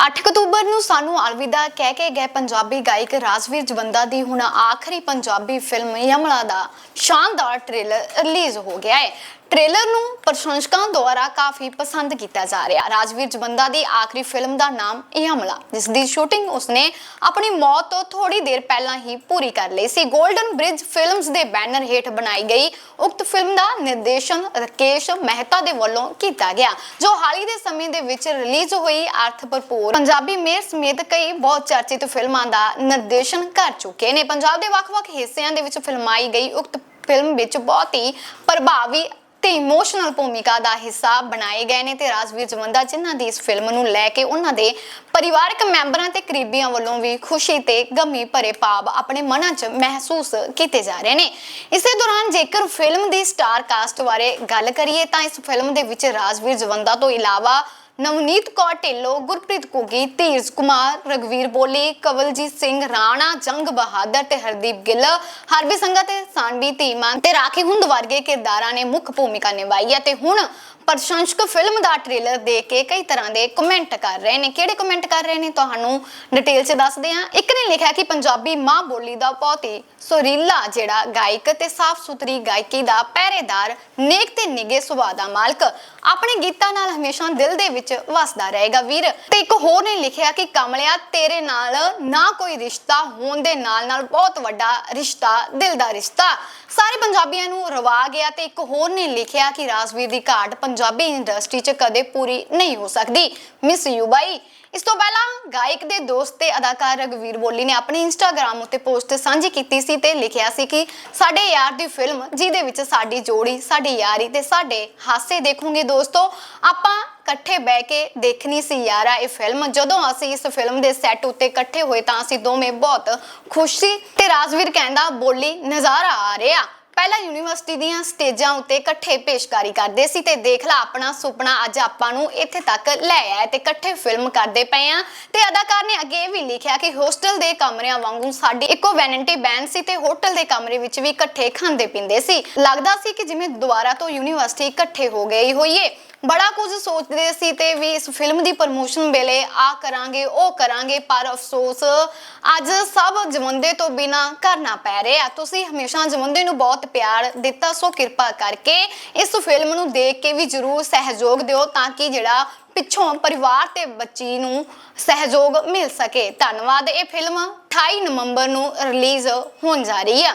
8 October ਨੂੰ ਸਾਨੂੰ ਅਲਵਿਦਾ ਕਹਿ ਕੇ ਗਏ ਪੰਜਾਬੀ ਗਾਇਕ ਰਾਜਵੀਰ ਜਵੰਦਾ ਦੀ ਹੁਣ ਆਖਰੀ ਪੰਜਾਬੀ ਫਿਲਮ ਯਮਲਾ ਦਾ ਸ਼ਾਨਦਾਰ ਟ੍ਰੇਲਰ ਰਿਲੀਜ਼ ਹੋ ਗਿਆ ਹੈ। ਟ੍ਰੇਲਰ ਨੂੰ ਪ੍ਰਸ਼ੰਸਕਾਂ ਦੁਆਰਾ ਕਾਫੀ ਪਸੰਦ ਕੀਤਾ ਜਾ ਰਿਹਾ। ਰਾਜਵੀਰ ਜਵੰਦਾ ਦੀ ਆਖਰੀ ਫਿਲਮ ਦਾ ਨਾਮ ਯਮਲਾ ਜਿਸ ਦੀ ਸ਼ੂਟਿੰਗ ਉਸਨੇ ਆਪਣੀ ਮੌਤ ਤੋਂ ਥੋੜੀ ਦੇਰ ਪਹਿਲਾਂ ਹੀ ਪੂਰੀ ਕਰ ਲਈ ਸੀ। 골ਡਨ ਬ੍ਰਿਜ ਫਿਲਮਸ ਦੇ ਬੈਨਰ ਹੇਠ ਬਣਾਈ ਗਈ ਉਕਤ ਫਿਲਮ ਦਾ ਨਿਰਦੇਸ਼ਨ ਰਕੇਸ਼ ਮਹਿਤਾ ਦੇ ਵੱਲੋਂ ਕੀਤਾ ਗਿਆ, ਜੋ ਹਾਲ ਹੀ ਦੇ ਸਮੇਂ ਦੇ ਵਿੱਚ ਰਿਲੀਜ਼ ਹੋਈ ਅਰਥ ਭਰਪੂਰ। ਪੰਜਾਬੀ ਮੇਰ ਸਮੇਤ ਕਈ ਬਹੁਤ ਚਰਚਿਤ ਫਿਲਮਾਂ ਦਾ ਨਿਰਦੇਸ਼ਨ ਕਰ ਚੁੱਕੇ ਨੇ। ਪੰਜਾਬ ਦੇ ਵੱਖ-ਵੱਖ ਹਿੱਸਿਆਂ ਦੇ ਵਿੱਚ ਫਿਲਮਾਈ ਗਈ ਉਕਤ ਫਿਲਮ ਵਿੱਚ ਬਹੁਤ ਹੀ ਪ੍ਰਭਾਵੀ ਤੇ ਇਮੋਸ਼ਨਲ ਭੂਮਿਕਾ ਦਾ ਹਿੱਸਾ ਬਣਾਏ ਗਏ ਨੇ ਤੇ ਰਾਜਵੀਰ ਜਵੰਦਾ ਜਿਨ੍ਹਾਂ ਦੀ ਇਸ ਫਿਲਮ ਨੂੰ ਲੈ ਕੇ ਉਹਨਾਂ ਦੇ ਪਰਿਵਾਰਕ ਮੈਂਬਰਾਂ ਤੇ ਕਰੀਬੀਆਂ ਵੱਲੋਂ ਵੀ ਖੁਸ਼ੀ ਤੇ ਗਮੀ ਭਰੇ ਭਾਵ ਆਪਣੇ ਮਨਾਂ 'ਚ ਮਹਿਸੂਸ ਕੀਤੇ ਜਾ ਰਹੇ ਨੇ। ਇਸੇ ਦੌਰਾਨ ਜੇਕਰ ਫਿਲਮ ਦੀ ਸਟਾਰ ਕਾਸਟ ਬਾਰੇ ਗੱਲ ਕਰੀਏ ਤਾਂ ਇਸ ਫਿਲਮ ਦੇ ਵਿੱਚ ਰਾਜਵੀਰ ਜਵੰਦਾ ਤੋਂ ਇਲਾਵਾ ਨਵਨੀਤ ਕੌਰ ਢਿੱਲੋਂ, ਗੁਰਪ੍ਰੀਤ ਕੁਗੀ ਧੀਰਜ ਕੁਮਾਰ ਰਗਵੀਰ ਬੋਲੀ, ਕਵਲਜੀਤ ਸਿੰਘ, ਰਾਣਾ, ਜੰਗ ਬਹਾਦਰ ਤੇ ਹਰਦੀਪ ਗਿੱਲ। ਹਰਬੀ ਸੰਗਾ ਤੇ ਸਾਨਵੀ ਧੀਮਾਨ ਤੇ ਰਾਖੀ ਹੁੰਦ ਵਰਗੇ ਕਿਰਦਾਰਾਂ ਨੇ ਮੁੱਖ ਭੂਮਿਕਾ ਨਿਭਾਈ ਹੈ ਤੇ ਹੁਣ ਪ੍ਰਸ਼ੰਸਕ ਫਿਲਮ ਦਾ ਟ੍ਰੇਲਰ ਦੇਖ ਕੇ ਕਈ ਤਰ੍ਹਾਂ ਦੇ ਕਮੈਂਟ ਕਰ ਰਹੇ ਨੇ। ਕਿਹੜੇ ਕਮੈਂਟ ਕਰ ਰਹੇ ਨੇ? ਤੁਹਾਨੂੰ ਡਿਟੇਲ 'ਚ ਦੱਸਦੇ ਹਾਂ। ਇੱਕ ਨੇ ਲਿਖਿਆ ਕਿ ਪੰਜਾਬੀ ਮਾਂ ਬੋਲੀ ਦਾ ਬਹੁਤ ਹੀ ਸੁਰੀਲਾ ਜਿਹੜਾ ਗਾਇਕ ਤੇ ਸਾਫ਼ ਸੁਥਰੀ ਗਾਇਕੀ ਦਾ ਪਹਿਰੇਦਾਰ ਨੇਕ ਤੇ ਨਿਗੇ ਸੁਭਾਅ ਦਾ ਮਾਲਕ। ਆਪਣੇ ਗੀਤਾਂ ਨਾਲ ਹਮੇਸ਼ਾ ਦਿਲ ਦੇ ਵਿੱਚ ਵਸਦਾ ਰਹੇਗਾ। ਵੀਰ, ਤੇ ਇੱਕ ਹੋਰ ਨੇ ਲਿਖਿਆ ਕਿ ਕਮਲਿਆ, ਤੇਰੇ ਨਾਲ ਨਾ ਕੋਈ ਰਿਸ਼ਤਾ ਹੋਣ ਦੇ ਨਾਲ ਨਾਲ ਬਹੁਤ ਵੱਡਾ ਰਿਸ਼ਤਾ, ਦਿਲ ਦਾ ਰਿਸ਼ਤਾ। ਸਾਰੇ ਪੰਜਾਬੀਆਂ ਨੂੰ ਰਵਾ ਗਿਆ ਤੇ ਇੱਕ ਹੋਰ ਨੇ ਲਿਖਿਆ ਕਿ ਰਾਜਵੀਰ ਦੀ ਘਾਟ ਪੰਜਾਬੀ ਇੰਡਸਟਰੀ 'ਚ ਕਦੇ ਪੂਰੀ ਨਹੀਂ ਹੋ ਸਕਦੀ। ਮਿਸ ਯੂ ਬਾਈ ਇਸ ਤੋਂ ਪਹਿਲਾਂ ਗਾਇਕ ਦੇ ਦੋਸਤ ਤੇ ਅਦਾਕਾਰ ਰਗਵੀਰ ਬੋਲੀ ਨੇ ਆਪਣੇ ਇੰਸਟਾਗ੍ਰam ਉੱਤੇ ਪੋਸਟ ਸਾਂਝੀ ਕੀਤੀ ਸੀ ਤੇ ਲਿਖਿਆ ਸੀ ਕਿ ਸਾਡੇ ਯਾਰ ਦੀ ਫਿਲਮ, ਜਿਹਦੇ ਵਿੱਚ ਸਾਡੀ ਜੋੜੀ, ਸਾਡੀ ਯਾਰੀ ਤੇ ਸਾਡੇ ਹਾਸੇ ਦੇਖੋਗੇ ਦੋਸਤੋ, ਆਪਾਂ ਇਕੱਠੇ ਬਹਿ ਕੇ ਦੇਖਣੀ ਸੀ ਯਾਰਾ ਇਹ ਫਿਲਮ ਜਦੋਂ ਅਸੀਂ ਇਸ ਫਿਲਮ ਦੇ ਸੈੱਟ ਉੱਤੇ ਇਕੱਠੇ ਹੋਏ ਤਾਂ ਅਸੀਂ ਦੋਵੇਂ ਬਹੁਤ ਖੁਸ਼ ਸੀ ਤੇ ਰਾਜਵੀਰ ਕਹਿੰਦਾ, ਬੋਲੀ, ਨਜ਼ਾਰਾ ਆ ਰਿਹਾ। ਪਹਿਲਾਂ ਯੂਨੀਵਰਸਿਟੀ ਦੀਆਂ ਸਟੇਜਾਂ ਉੱਤੇ ਇਕੱਠੇ ਪੇਸ਼ਕਾਰੀ ਕਰਦੇ ਸੀ ਤੇ ਦੇਖ ਲਾ, ਆਪਣਾ ਸੁਪਨਾ ਅੱਜ ਆਪਾਂ ਨੂੰ ਇੱਥੇ ਤੱਕ ਲੈ ਆਇਆ ਤੇ ਇਕੱਠੇ ਫਿਲਮ ਕਰਦੇ ਪਏ ਆ ਤੇ ਅਦਾਕਾਰ ਨੇ ਅੱਗੇ ਇਹ ਵੀ ਲਿਖਿਆ ਕਿ ਹੋਸਟਲ ਦੇ ਕਮਰਿਆਂ ਵਾਂਗੂ ਸਾਡੀ ਇੱਕੋ ਵੈਨਿਟੀ ਬੈਂਡ ਸੀ ਤੇ ਹੋਟਲ ਦੇ ਕਮਰੇ ਵਿੱਚ ਵੀ ਇਕੱਠੇ ਖਾਂਦੇ ਪੀਂਦੇ ਸੀ। ਲੱਗਦਾ ਸੀ ਕਿ ਜਿਵੇਂ ਦੁਬਾਰਾ ਤੋਂ ਯੂਨੀਵਰਸਿਟੀ ਇਕੱਠੇ ਹੋ ਗਈ ਹੋਈਏ। ਬੜਾ ਕੁਝ ਸੋਚਦੇ ਸੀ ਤੇ ਵੀ ਇਸ ਫਿਲਮ ਦੀ ਪ੍ਰਮੋਸ਼ਨ ਵੇਲੇ ਆ ਕਰਾਂਗੇ, ਉਹ ਕਰਾਂਗੇ, ਪਰ ਅਫਸੋਸ, ਅੱਜ ਸਭ ਜਵੰਦੇ ਤੋਂ ਬਿਨਾ ਕਰਨਾ ਪੈ ਰਿਹਾ ਤੁਸੀਂ ਹਮੇਸ਼ਾ ਜਵੰਦੇ ਨੂੰ ਬਹੁਤ ਪਿਆਰ ਦਿੱਤਾ, ਸੋ ਕਿਰਪਾ ਕਰਕੇ ਇਸ ਫਿਲਮ ਨੂੰ ਦੇਖ ਕੇ ਵੀ ਜਰੂਰ ਸਹਿਯੋਗ ਦਿਓ ਤਾਂ ਕਿ ਜਿਹੜਾ ਪਿੱਛੋਂ ਪਰਿਵਾਰ ਤੇ ਬੱਚੀ ਨੂੰ ਸਹਿਯੋਗ ਮਿਲ ਸਕੇ। ਧੰਨਵਾਦ, ਇਹ ਫਿਲਮ 28 ਨਵੰਬਰ ਨੂੰ ਰਿਲੀਜ਼ ਹੋਣ ਜਾ ਰਹੀ ਆ।